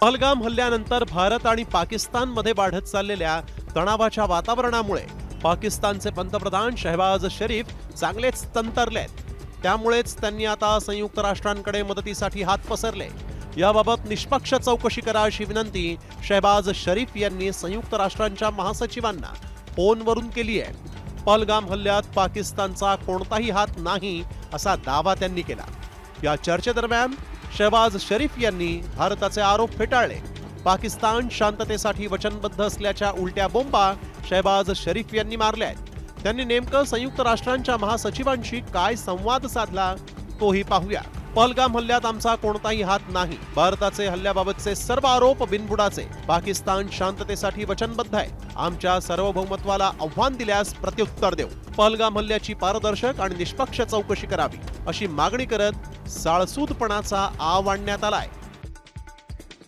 पहलगाम हल्ल्यानंतर भारत आणि पाकिस्तानमध्ये वाढत चाललेल्या तणावाच्या वातावरणामुळे पाकिस्तानचे पंतप्रधान शहबाज शरीफ चांगलेच तंतरलेत. त्यामुळेच त्यांनी आता संयुक्त राष्ट्रांकडे मदतीसाठी हात पसरले. याबाबत निष्पक्ष चौकशी करा अशी विनंती शहबाज शरीफ यांनी संयुक्त राष्ट्रांच्या महासचिवांना फोनवरून केली आहे. पहलगाम हल्ल्यात पाकिस्तानचा कोणताही हात नाही असा दावा त्यांनी केला. या चर्चेदरम्यान शहबाज शरीफ यांनी भारताचे आरोप फेटाळले. पाकिस्तान शांततेसाठी वचनबद्ध असल्याच्या उलट्या बोंबा शहबाज शरीफ यांनी मारल्या आहेत. त्यांनी नेमकं संयुक्त राष्ट्रांच्या महासचिवांशी काय संवाद साधला तोही पाहूया. पहलगाम हल्ल्यात आमचा कोणताही हात नाही. भारताचे हल्ल्याबाबतचे सर्व आरोप बिनबुडाचे. पाकिस्तान शांततेसाठी वचनबद्ध आहे. आमच्या सार्वभौमत्वाला आव्हान दिल्यास प्रत्युत्तर देऊ. पहलगाम हल्ल्याची पारदर्शक आणि निष्पक्ष चौकशी करावी. अशी मागणी करत साळसूदपणाचा आव आणण्यात आलाय.